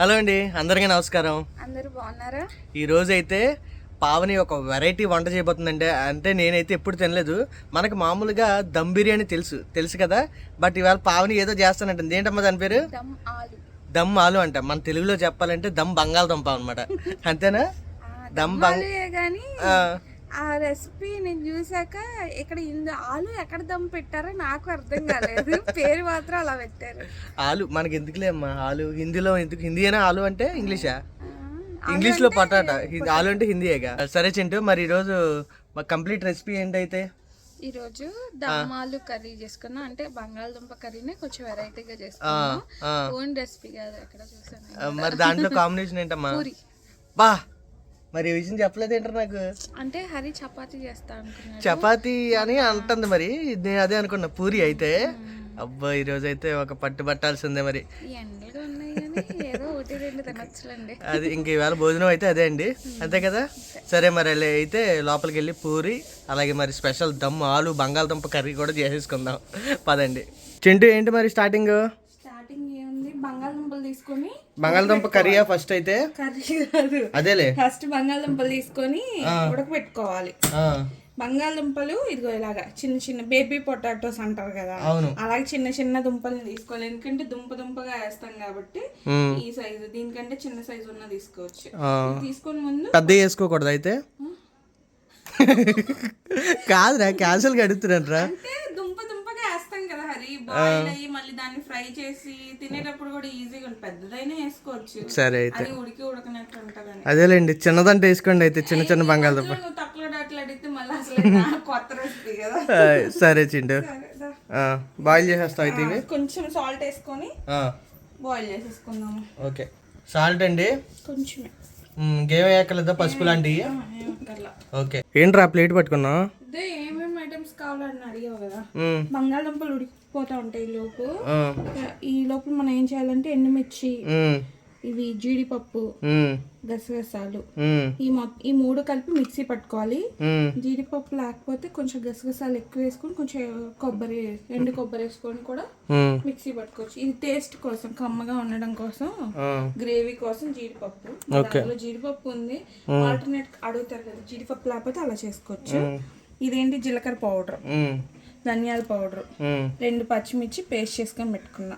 Hello అండి అందరికీ నమస్కారం. అందరూ బాగున్నారా? ఈ రోజు అయితే పావని ఒక వెరైటీ వంట చేయబోతుందంటే అంటే నేనైతే ఎప్పుడు తినలేదు. మనకు మామూలుగా దమ్ బిర్యానీ తెలుసు తెలుసు కదా? బట్ ఇవాళ పావని ఏదో చేస్తానంటుంది. ఏంటమ్మా దాని పేరు? దమ్ ఆలు. అంట. మన తెలుగులో చెప్పాలంటే దమ్ బంగాళదుంప అనమాట అంతేనా? దమ్ బంగ్ ఆ, రెసిపీ నేను చూసాక ఇక్కడ ఇందు ఆలు ఎక్కడ దమ్ పెట్టారో నాకు అర్థం కాలేదు. పేరు మాత్రం అలా పెట్టారు. ఆలు మనకి ఎందుకులే అమ్మా ఆలు హిందీలో ఎందుకు హిందీ అయినా ఆలు అంటే ఇంగ్లీషా? ఇంగ్లీష్లో పటాటా. ఆలు అంటే హిందీయేగా. సరే చింటూ మరి ఈరోజు కంప్లీట్ రెసిపీ ఏంటైతే? ఈరోజు దమ్ ఆలు కర్రీ చేసుకున్నా. అంటే బంగాళదుంప కర్రీనే కొంచెం వెరైటీగా ఆ. ఓన్ రెసిపీ కాదు ఎక్కడ చూసాను మరి దాంట్లో కాంబినేషన్ ఏంటమ్మా? పూరి. బా! మరి ఈ విషయం చెప్పలేదు ఏంటారు నాకు? అంటే హరి చపాతీ చేస్తా అనుకున్నాడు. చపాతి అని అంటుంది మరి. నేను అదే అనుకున్నా పూరి అయితే. అబ్బా ఈ రోజు అయితే ఒక పట్టు పట్టాల్సిందే మరి. అది ఇంక ఈవేళ భోజనం అయితే అదే అండి. అంతే కదా? సరే మరి అలా అయితే లోపలికి వెళ్ళి పూరి అలాగే మరి స్పెషల్ దమ్ ఆలు బంగాళదుంప కర్రీ కూడా చేసేసుకుందాం. పదండి. చింటూ ఏంటి మరి స్టార్టింగ్? స్టార్టింగ్ ఏముంది? బంగాళదుంపలు తీసుకొని బంగాళదుంప కర్రీయా ఫస్ట్ అయితే? కర్రీ కాదు. అదేలే. ఫస్ట్ బంగాళదుంపలు తీసుకొని ఉడకబెట్టుకోవాలి. బంగాళదుంపలు ఇదిగో ఇలాగా చిన్న చిన్న బేబీ పొటాటోస్ అంటారు కదా. అవును. అలాగే చిన్న చిన్న దుంపల్ని తీసుకోవాలి. ఎందుకంటే దుంప దుంపగా వేస్తాం కాబట్టి ఈ సైజు దీనికంటే చిన్న సైజు ఉన్న తీసుకోవచ్చు. తీసుకొని ముందు పెద్ద వేసుకోకూడదు అయితే? కాదురా క్యాన్సిల్ అడుగుతున్నారా అంటే దుంప హరి బాయిల్ అయ్యి మళ్ళీ దాన్ని ఫ్రై చేసి తినేటప్పుడు కూడా ఈజీగా ఉంటుంది. పెద్దదైనా వేసుకోవచ్చు. సరే అయితే. ఉడికి ఉడకనట్టు ఉంటదని. అదేలేండి చిన్నదంటే వేసుకోండి అయితే చిన్న చిన్న బంగాళదుంప తక్కువ అట్లా అడిగితే మళ్ళీ అసలు కొత్త రెసిపీ కదా. సరే చిండు. బాయిల్ చేసేస్తావు అయితే కొంచెం సాల్ట్ వేసుకొని బాయిల్ చేసేసుకుందాము. ఓకే. సాల్ట్ అండి? కొంచెమే మ్, ఇంకేం వేయక్కర్లేదా? పసుపు లాంటివి. ఓకే. ఏంట్రా ప్లేట్ పట్టుకున్నా ఏమేమి ఐటమ్స్ కావాలని అడిగావు కదా. బంగాళదుంపలు ఉడికిపోతా ఉంటాయి ఈ లోపు. ఈ లోపు మనం ఏం చేయాలంటే ఎండుమిర్చి ఇవి జీడిపప్పు గసగసాలు. ఈ ఈ మూడు కలిపి మిక్సీ పట్టుకోవాలి. జీడిపప్పు లేకపోతే కొంచెం గసగసాలు ఎక్కువ వేసుకొని కొంచెం కొబ్బరి ఎండు కొబ్బరి వేసుకొని కూడా మిక్సీ పట్టుకోవచ్చు. ఇది టేస్ట్ కోసం కమ్మగా ఉండడం కోసం గ్రేవీ కోసం జీడిపప్పు. జీడిపప్పు ఉంది. ఆల్టర్నేట్ అడుగుతారు కదా జీడిపప్పు లేకపోతే అలా చేసుకోవచ్చు. ఇదేంటి? జీలకర్ర పౌడర్. ధనియాల పౌడర్. రెండు పచ్చిమిర్చి పేస్ట్ చేసుకొని పెట్టుకున్నా.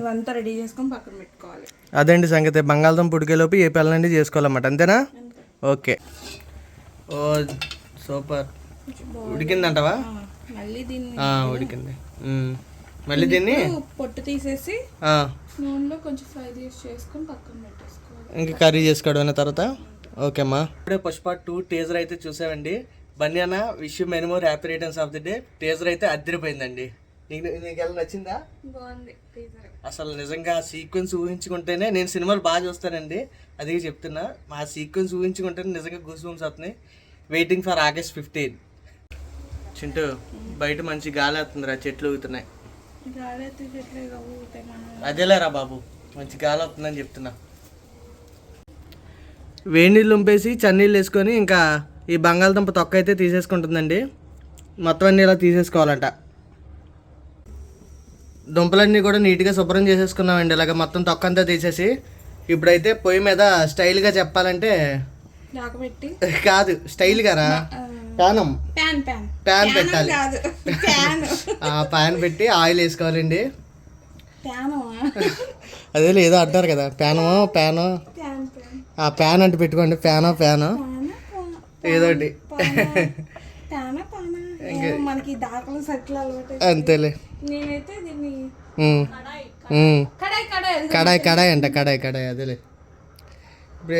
ఇవంతా రెడీ చేసుకొని పక్కన పెట్టుకోవాలి. అదండి సంగతి? బంగాళదుంప ఉడికేలోపు ఏ పిల్లలండి చేసుకోవాలన్నమాట. అంతేనా? ఓకే. ఓ సూపర్. ఉడికిందంటవా? మళ్ళీ దీన్ని ఉడికింది. మళ్ళీ దీన్ని? పొట్టు తీసేసి నూనెలో కొంచెం ఫ్రై చేసి చేసుకొని పక్కన పెట్టేసుకోవాలి. ఇంకా కర్రీ చేసుకోవడం తర్వాత? ఓకే అమ్మా ఇప్పుడే పుష్ప టూ టేజర్ అయితే చూసామండి బన్యానా wish many more happy returns of the day. Teaser అయితే అద్దరిపోయిందండి నీకు నీకు ఎలా నచ్చిందా? అసలు నిజంగా సీక్వెన్స్ ఊహించుకుంటేనే నేను సినిమాలు బాగా చూస్తానండి. అది చెప్తున్నా మా సీక్వెన్స్ ఊహించుకుంటేనే నిజంగా గూస్ బంప్స్ వస్తున్నాయి waiting for August fifteen Chintu బయట మంచి గాలి వస్తుంది రా చెట్లు ఊగుతున్నాయి మనం అదేలేరా బాబు మంచి గాలి వస్తుందని చెప్తున్నా. వేడి నీళ్ళు ఉంపేసి చన్నీళ్ళు వేసుకొని ఇంకా ఈ బంగాళదుంప తొక్క అయితే తీసేసుకుంటుందండి. మొత్తం అన్నీ ఇలా తీసేసుకోవాలంట. దుంపలన్నీ కూడా నీట్గా శుభ్రం చేసేసుకున్నామండి. ఇలాగ మొత్తం తొక్క అంతా తీసేసి ఇప్పుడైతే పొయ్యి మీద స్టైల్గా చెప్పాలంటే కాదు స్టైల్గా రా ప్యానం. ప్యాన్ పెట్టాలి. ప్యాన్. పెట్టి ఆయిల్ వేసుకోవాలండి. అదే ఏదో అంటారు కదా. ప్యానో ప్యానో? Pan pan. ఆ ప్యాన్ అంటే పెట్టుకోండి. ప్యానో? ప్యానో. ఏదో ఒకటి ప్యానా పానా ఏమో మనకి దాకలు సట్లు అలవాటు అంతేలే. నేనైతే దీన్ని కడాయి. కడాయి అంట కడాయి కడాయి అదేలే. ఇప్పుడు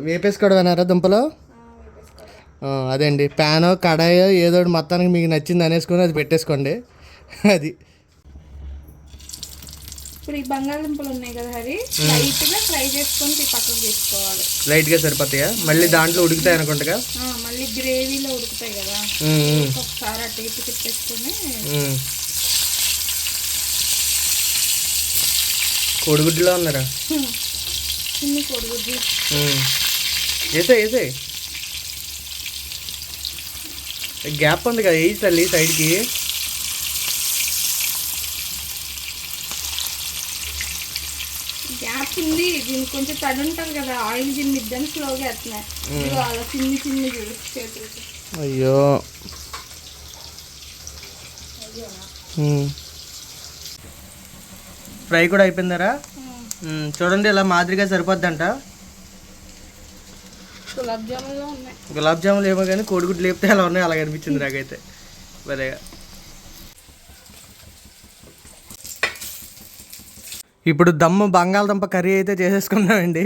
వేపేసుకోవడం అన్నారా దుంపలో? ఆ, వేపేసుకోవాలి. ఆ, అదే అండి ప్యానో కడాయి ఏదో ఒకటి మొత్తానికి మీకు నచ్చింది అనేసుకొని అది పెట్టేసుకోండి. అది. ఇప్పుడు ఈ బంగాళదుంపలు ఉన్నాయి కదా హరి? లైట్గా ఫ్రై చేసుకొని పక్కకు తీసుకోవాలి. లైట్గా సరిపోతాయా? మళ్ళీ దాంట్లో ఉడుకుతాయి అనుకుంటా మళ్ళీ గ్రేవీలో ఉడుకుతాయి కదా. ఒకసారి అటు ఇటు తిప్పేసుకొని కోడిగుడ్డులో ఉన్నారా? చిన్ని కొడుగుద్ది వేసే వేసే గ్యాప్ ఉంది కదా వేయి తల్లి సైడ్కి? గ్యాప్ చింది దీనికి కొంచెం తడి ఉంటుంది కదా ఆయిల్ చిందిద్దని స్లోగా వేస్తున్నాయి. ఇదిగో అలా చిన్ని చిన్ని చూడు చేతులకి. అయ్యో. ఫ్రై కూడా అయిపోయిందరా? చూడండి ఇలా మాదిరిగా సరిపోద్దంట. గులాబ్ జాములు ఏమో కానీ కోడిగుడ్లు లేపితే అలా ఉన్నాయి అలాగ అనిపించింది నాకైతే. మరేగా ఇప్పుడు దమ్ము బంగాళదుంప కర్రీ అయితే చేసేసుకున్నామండి.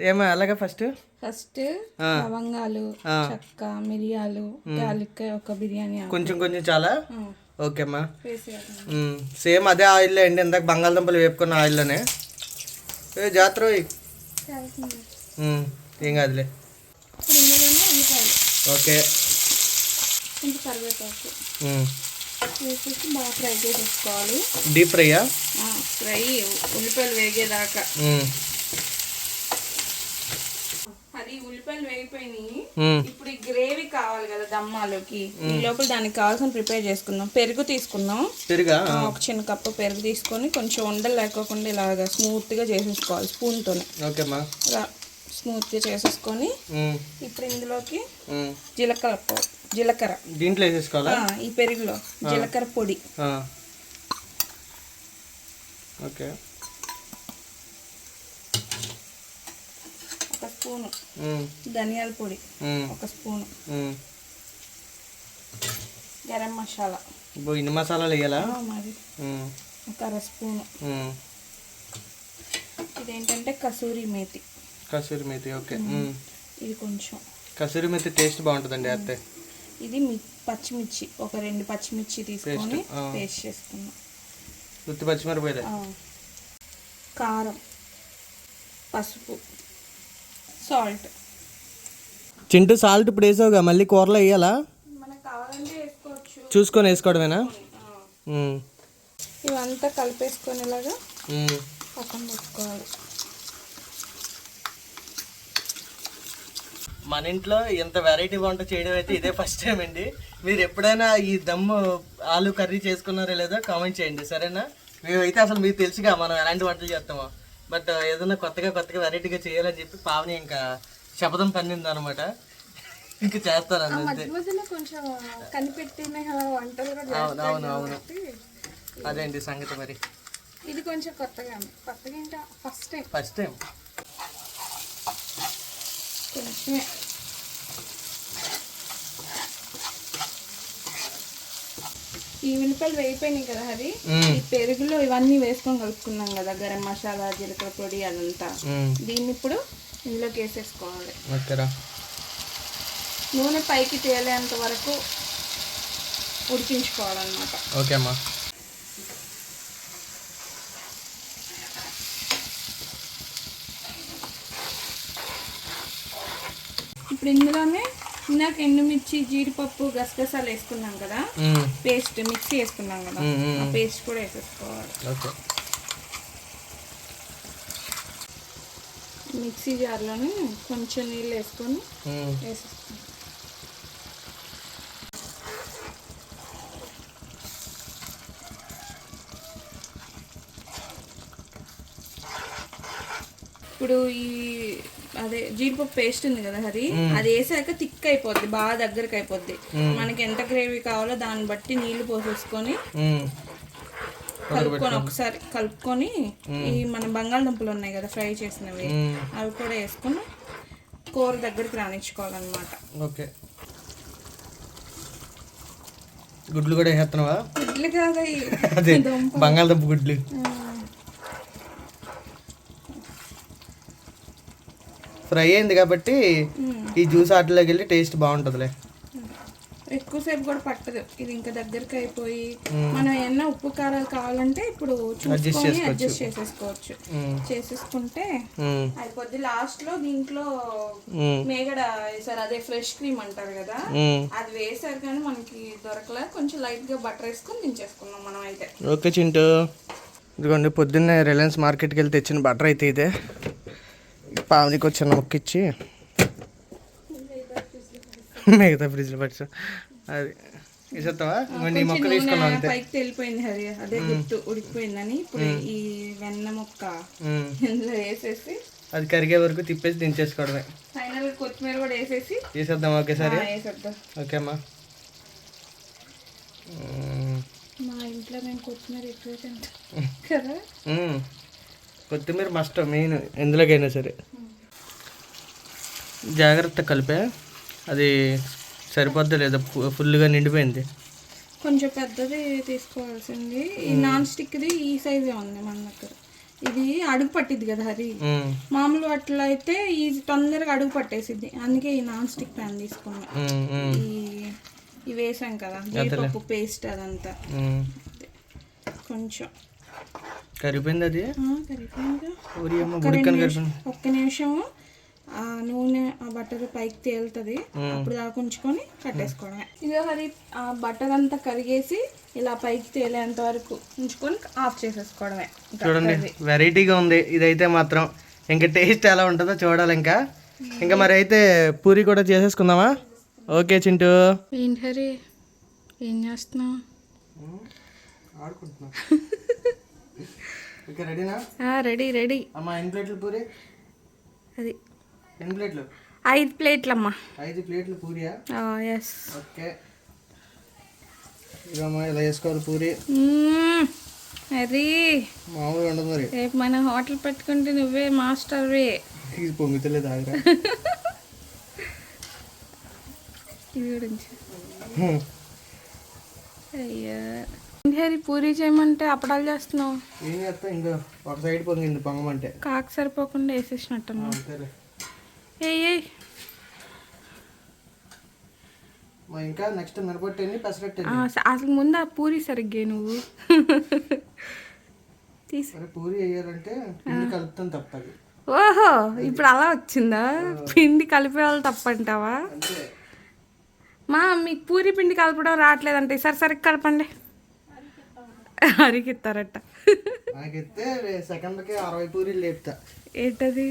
ఏమో అలాగే ఫస్ట్ ఫస్ట్ లవంగాలు చెక్క మిరియాలు యాలక్కాయ ఒక బిర్యానీ. కొంచెం కొంచెం చాలా? ఆ, ఓకే అమ్మా. వేసేయాలి మ్మ్. సేమ్ అదే ఆయిల్లో అండి ఇందాక బంగాళదుంపలు వేపుకున్న ఆయిల్లోనే. ఏ జాతర. ఏం కాదులే. ఓకే. వేసేసి బాగా ఫ్రై చేసేసుకోవాలి. డీప్ ఫ్రైయా ఫ్రై ఉల్లిపాయలు వేగేదాకా. అది ఉల్లిపాయలు వేగిపోయినాయి. ఇప్పుడు ఈ గ్రేవీ కావాలి కదా దమ్మాలోకి. ఈ లోపల దానికి కావాల్సిన ప్రిపేర్ చేసుకుందాం. పెరుగు తీసుకుందాం. పెరుగా? ఒక చిన్న కప్పు పెరుగు తీసుకొని కొంచెం ఉండలు లేకోకుండా ఇలాగా స్మూత్గా చేసేసుకోవాలి స్పూన్తోనే. ఓకే అమ్మా. ఇలా స్మూత్గా చేసేసుకొని. ఇప్పుడు ఇందులోకి. జీలకర్ర జీలకర్ర. దీంట్లో వేసేసుకోవాలా? ఈ పెరుగులో. జీలకర్ర పొడి. ఓకే. ఒక స్పూను. ధనియాల పొడి. ఒక స్పూను. గరం మసాలా. ఇన్ని మసాలాలు వేయాలా? మరి. ఒక అర స్పూను. ఇదేంటంటే కసూరి మేతి. కసూరి మెతి ఓకే. ఇది కొంచెం. కసూరి మెతి టేస్ట్ బాగుంటుందండి అత్తే. ఇది మి పచ్చిమిర్చి ఒక రెండు పచ్చిమిర్చి తీసుకొని. పేస్ట్ చేసుకున్నాం. గుత్తి పచ్చిమిరపకాయలే. కారం పసుపు సాల్ట్. చింటూ సాల్ట్ ఇప్పుడు వేసావుగా మళ్ళీ కూరలో వేయాలా? మనకు కావాలంటే వేసుకోవచ్చు. చూసుకొని వేసుకోవడమేనా. ఇవంతా కలిపేసుకునేలాగా. పక్కన పెట్టుకోవాలి. మన ఇంట్లో ఇంత వెరైటీ వంట చేయడం అయితే ఇదే ఫస్ట్ టైం అండి. మీరు ఎప్పుడైనా ఈ దమ్ము ఆలు కర్రీ చేసుకున్నారో లేదో కామెంట్ చేయండి సరేనా? మేమైతే అసలు మీకు తెలుసుగా మనం ఎలాంటి వంటలు చేస్తామో. బట్ ఏదైనా కొత్తగా కొత్తగా వెరైటీగా చేయాలని చెప్పి పావని ఇంకా శపథం పన్నింది అనమాట ఇంకా చేస్తాను అంతే. అవును అవును అవును. అదేంటి సంగతి మరి. ఇది కొంచెం కొత్తగా కొత్తగా ఫస్ట్ టైం ఫస్ట్ టైం కొంచెమే ఈ ఉల్లిపాయలు వేగిపోయినాయి కదా అది ఈ పెరుగులో ఇవన్నీ వేసుకొని కలుపుకున్నాం కదా గరం మసాలా జీలకర్ర పొడి అదంతా. దీన్ని ఇప్పుడు ఇందులోకి వేసేసుకోవాలి. నూనె పైకి తేలేంత వరకు ఉడికించుకోవాలన్నమాట. ఓకే అమ్మా. ఇప్పుడు ఇందులోనే ఇందాక ఎండుమిర్చి జీడిపప్పు గసగసాలు వేసుకున్నాం కదా. పేస్ట్ మిక్సీ వేసుకున్నాం కదా. ఆ పేస్ట్ కూడా వేసేసుకోవాలి ఓకే మిక్సీ జార్లోనే కొంచెం నీళ్ళు వేసుకొని. వేసేసుకోవాలి ఇప్పుడు ఈ అదే జీడిపప్పు పేస్ట్ ఉంది కదా హరి? అది వేసాక థిక్ అయిపోద్ది బాగా దగ్గరకు అయిపోద్ది. మనకి ఎంత గ్రేవీ కావాలో దాన్ని బట్టి నీళ్ళు పోసేసుకొని. కలుపుకొని ఒకసారి కలుపుకొని ఈ మన బంగాళదుంపలు ఉన్నాయి కదా ఫ్రై చేసినవి. అవి కూడా వేసుకొని కూర దగ్గరికి రానిచ్చుకోవాలన్నమాట. ఓకే. గుడ్లు కూడా వేస్తున్నావా ఇడ్లీ కాదా. బంగాళదుంప గుడ్లు ఆ, ఫ్రై అయింది కాబట్టి. ఈ జ్యూస్ వాటిలోకి వెళ్ళి టేస్ట్ బాగుంటుందిలే ఎక్కువసేపు కూడా పట్టదు ఇది ఇంకా దగ్గరికి అయిపోయి మనం ఏమన్నా ఉప్పు కారాలు కావాలంటే ఇప్పుడు చూసుకొని అడ్జస్ట్ చేసేసుకోవచ్చు. చేసేసుకుంటే. అయిపోద్ది లాస్ట్లో దీంట్లో. మేగడ వేసారు అదే ఫ్రెష్ క్రీమ్ అంటారు కదా. అది వేసారు కానీ మనకి దొరకలే కొంచెం లైట్గా బటర్ వేసుకొని దించేసుకున్నాం మనం అయితే ఓకే చింటూ ఇదిగోండి పొద్దున్నే రిలయన్స్ మార్కెట్కి వెళ్ళి తెచ్చిన బటర్ అయితే ఇదే పావునికి వచ్చిన ముక్క ఇచ్చి మిగతా ఫ్రిడ్జ్లో పట్టు. అది. ఇంకో నీ మొక్క తీసుకున్నావు నూనె అంతే. పైకి తెలిపోయింది హరి. అదే గుర్తు ఉడికిపోయిందని. ఇప్పుడు ఈ వెన్న ముక్క. ఇందులో వేసేసి అది కరిగే వరకు తిప్పేసి దించేసుకోవడమే. ఫైనల్ కొత్తిమీర కూడా వేసేసి వేసేద్దాం ఒకేసారి వేసేద్దాం. ఓకే అమ్మా. మా ఇంట్లో మేము కొత్తిమీర ఎక్కువ తింటాం కదా. కొత్తిమీర మస్ట్ మెయిన్ ఎందులోకైనా సరే. జాగ్రత్త కలిపే. అది సరిపోద్ది లేదా? ఫుల్గా నిండిపోయింది. కొంచెం పెద్దది తీసుకోవాల్సింది. ఈ నాన్ స్టిక్ది ఈ సైజే ఉంది మన దగ్గర. ఇది అడుగు పట్టిద్ది కదా హరి. మామూలు అయితే ఈ తొందరగా అడుగు పట్టేసిద్ది. అందుకే ఈ నాన్ స్టిక్ ప్యాన్ తీసుకున్నాం. ఈ ఇవి వేసాం కదా. జీడిపప్పు పేస్ట్ అదంతా. కొంచెం. కరిగిపోయింది అది? అమ్మ ఒక్క నిమిషము ఆ నూనె ఆ బటర్ పైకి తేలుతుంది. అప్పుడు దాకా ఉంచుకొని కట్టేసుకోవడమే. ఇదే మరి ఆ బటర్ అంతా కరిగేసి ఇలా పైకి తేలేంత వరకు ఉంచుకొని ఆఫ్ చేసేసుకోవడమే. చూడండి వెరైటీగా ఉంది. ఇదైతే మాత్రం ఇంకా టేస్ట్ ఎలా ఉంటుందో చూడాలి ఇంకా. ఇంకా మరి అయితే పూరి కూడా చేసేసుకుందామా? ఓకే చింటూ. ఏంటి హరి? ఏం చేస్తున్నావు? ఆడుకుంటున్నా. ఇంకా రెడీనా రెడీ రెడీ అమ్మా ఎన్ని ప్లేట్లు పూరి? అది. ఎన్ని ప్లేట్లు? ఐదు ప్లేట్లమ్మా. ఐదు ప్లేట్లు పూరియా? Yes okay. ఇదమ్మా ఇలా వేసుకోవాలి పూరి. అది మామూలుగా ఉండదు మరి. రేపు మన హోటల్ పెట్టుకుంటే నువ్వే మాస్టర్వే. ఇది పొంగుతలేదు ఆగరా ఇది గురించి అయ్యా. హరి పూరి చేయమంటే అప్పడాలు చేస్తున్నావు? ఏం చేస్తా ఇంకా ఒక సైడ్ పొంగింది పొంగమంటే. కాకు సరిపోకుండా ఏయ్ మా ఇంకా నెక్స్ట్ మిరపట్టండి పెసరట్టండి అసలు ముందు ఆ పూరి సరిగ్గా నువ్వు. తీసి. పూరి వేయాలంటే పిండి కలుపుతాం తప్పది. ఓహో ఇప్పుడు అలా వచ్చిందా? పిండి కలిపే వాళ్ళు తప్పంటావా? మా మీకు పూరి పిండి కలపడం రావట్లేదంటే. సరే సరిగ్గా కలపండి. అరిగిస్తారట. నాకైతే సెకండ్కి అరవై పూరీలు లేపుతా. ఏంటది?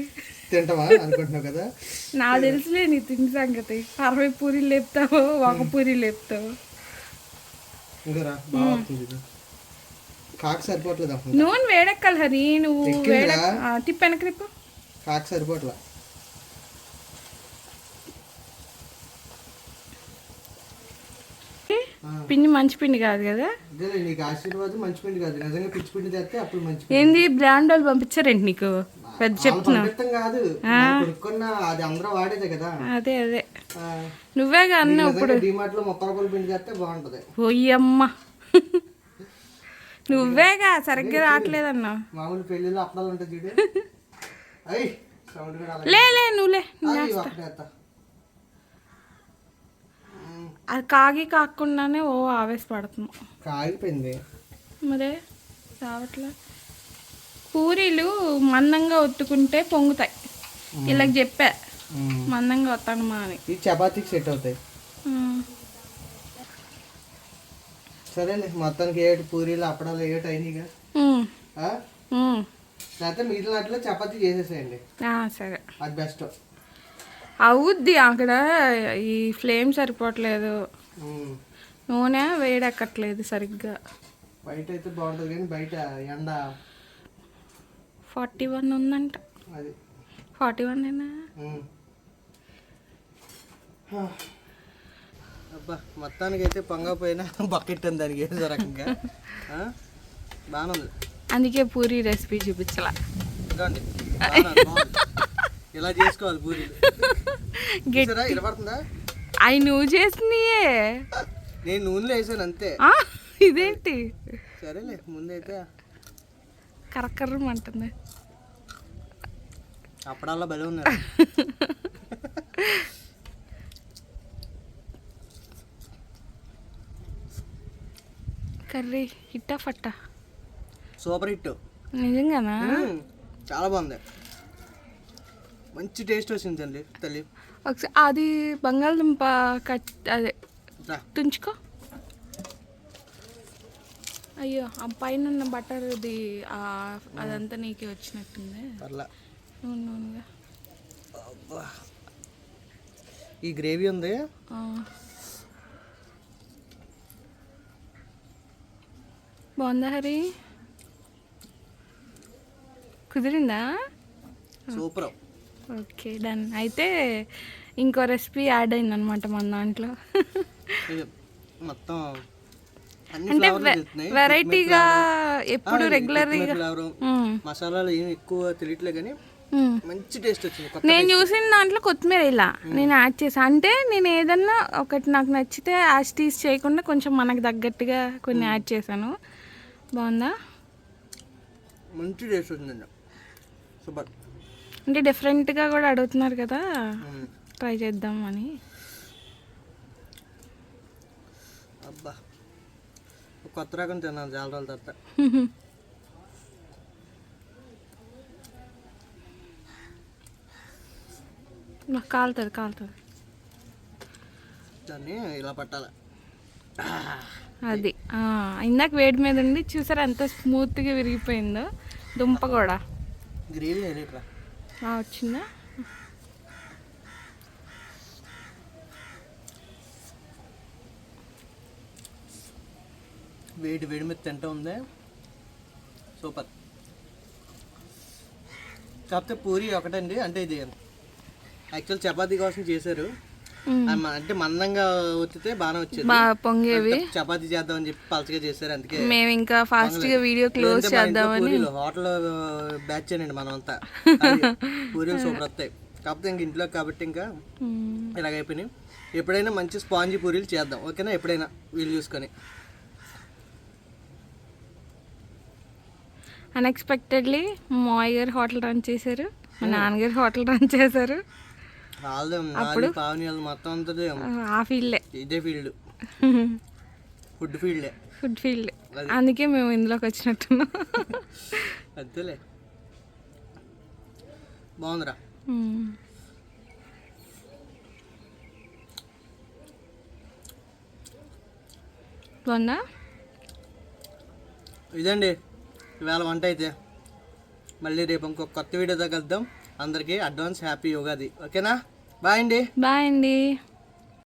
తింటావా? అనుకుంటున్నావు కదా. నాకు తెలుసులే నీ తిండి సంగతి. అరవై పూరీలు లేపుతావు ఒక పూరి లేపుతావు. కాకు సరిపోవట్లేదు? నూనె వేడెక్కాలి హరి నువ్వు ఎక్కిందిరా? వేడెక్క ఆ, తిప్పు వెనక్కి తిప్పు. కాకు ఆ. పిండి మంచి పిండి కాదు కదా? అదేలే నీకు ఆశీర్వాదం మంచి పిండి కాదు. నిజంగా పిచ్చి పిండి తెస్తే అప్పుడు మంచి పిండి. ఏంది బ్రాండ్ వాళ్ళు పంపించారేంటి నీకు? పెద్ద చెప్తున్నా. కాదు. మనం కొనుక్కున్న అది అందరూ వాడేదే కదా. అదే అదే. నువ్వేగా అన్నావు నిజంగా డిమార్ట్లో ముప్పై రూపాయల పిండి చేస్తే బాగుంటది. పోయమ్మ నువ్వేగా సరిగ్గా రావట్లేదన్నావు మామూలు పెళ్ళిలో అప్పడాలు ఉంటాయి చూడు. అయ్యి సౌండ్ కూడా అలాగే లే లే నువ్వులే. అది కాగి కాకుండానే ఓ ఆవేశపడుతున్నావు కాగిపోయింది. మరే రావట్లే. పూరీలు మందంగా ఒత్తుకుంటే పొంగుతాయి. ఇలా చెప్పా. మందంగా వస్తాను మా అని. ఈ చపాతీకి సెట్ అవుతాయి. సరేలే మొత్తానికి ఏడు పూరీలు అప్పడాలు ఏటు అయినాయిగా. లేకపోతే మిగిలిన వాటిలో చపాతీ చేసేసేయండి. సరే. అది బెస్ట్. అవుద్ది అక్కడ ఈ ఫ్లేమ్ సరిపోవట్లేదు. నూనె వేడెక్కట్లేదు సరిగ్గా. బయట అయితే బాగుంటుంది కానీ బయట ఎండ. ఫార్టీ వన్ ఉందంట. అది. Forty one. హా. అబ్బా మొత్తానికి అయితే పొంగపోయినా బకెట్ ఉంది దానికి ఏదో రకంగా? బాగానే ఉంది అందుకే పూరి రెసిపీ చూపించాల ఇదిగోండి బాగానే ఉంది, బాగుంది. ఇలా చేసుకోవాలి పూరీలు చూసారా? వినపడుతుందా? అవి నువ్వు చేసినయే. నేను నూనెలో వేసాను అంతే. ఇదేంటి? సరేలే ముందైతే. కరకర్రం అంటుంది అప్పడాల్లో బలి ఉన్నారు. కర్రీ హిట్టా ఫట్టా? Super hit. నిజంగానా. చాలా బాగుంది. మంచి టేస్ట్ వచ్చింది తల్లి తల్లి. ఒకసారి అది బంగాళదుంప కట్ అదే తుంచుకో. అయ్యో ఆ పైన ఉన్న బటర్ది ఆ అదంతా నీకే వచ్చినట్టుంది. నూనె నూనెగా. ఈ గ్రేవీ ఉంది? బాగుందా హరి? కుదిరిందా సూపర్. Okay done. అయితే ఇంకో రెసిపీ యాడ్ అయింది అనమాట మన దాంట్లో. మొత్తం అంటే వెరైటీగా ఎప్పుడు రెగ్యులర్గా మసాలాలు ఏం ఎక్కువ తెలియట్లే కానీ మంచి టేస్ట్ వచ్చింది నేను చూసిన దాంట్లో కొత్తిమీర ఇలా. నేను యాడ్ చేసాను అంటే నేను ఏదన్నా ఒకటి నాకు నచ్చితే యాజ్ టీస్ చేయకుండా కొంచెం మనకు తగ్గట్టుగా కొన్ని యాడ్ చేశాను. బాగుందా? మంచి టేస్ట్ వచ్చిందండి. సూపర్. అంటే డిఫరెంట్గా కూడా అడుగుతున్నారు కదా. ట్రై చేద్దాం అని. అబ్బా కొత్త రకం తిన్నాను చాలా రోజుల తర్వాత. నాకు కాలుతుంది కాలుతుంది. దాన్ని ఇలా పట్టాలి. అది ఇందాక వేడి మీద ఉండి చూసారా ఎంత స్మూత్గా విరిగిపోయిందో? దుంప కూడా. గ్రేవీ వచ్చిందా? వేడి వేడి మీద తింటా ఉంది. సూపర్. కాకపోతే పూరి ఒకటండి అంటే ఇది యాక్చువల్ చపాతీ కోసం చేశారు. అంటే మందంగా వచ్చితే బాగానే వచ్చేది. బాగా పొంగేవి. చపాతీ చేద్దామని చెప్పి పలచగా చేశారు అందుకే మేము ఇంకా ఫాస్ట్గా వీడియో క్లోజ్ చేద్దామని. హోటల్ బ్యాచ్ అండి మనం అంతా పూరీలు సూపర్ వస్తాయి. కాకపోతే ఇంక ఇంట్లో కాబట్టి ఇంకా. ఇలాగైపోయినాయి ఎప్పుడైనా మంచి స్పాంజీ పూరీలు చేద్దాం ఓకేనా? ఎప్పుడైనా వీలు చూసుకొని. అన్ఎక్స్పెక్టెడ్లీ మా మావయ్య గారు హోటల్ రన్ చేశారు మా నాన్నగారు హోటల్ రన్ చేశారు. వాళ్ళది మొత్తం అంతా ఆ ఫీల్డే ఇదే ఫీల్డ్. ఫుడ్ ఫీల్డే ఫుడ్ ఫీల్డ్. అందుకే మేము ఇందులోకి వచ్చినట్టున్నాం. అంతేలే. బాగుందిరా. బాగుందా? ఇదండి. ఇవాళ వంట అయితే. మళ్ళీ రేపు ఇంకొక కొత్త వీడియోతో కలుద్దాం. అందరికీ అడ్వాన్స్ హ్యాపీ యోగాది. ఓకేనా? బాయ్ అండి. బాయ్ అండి.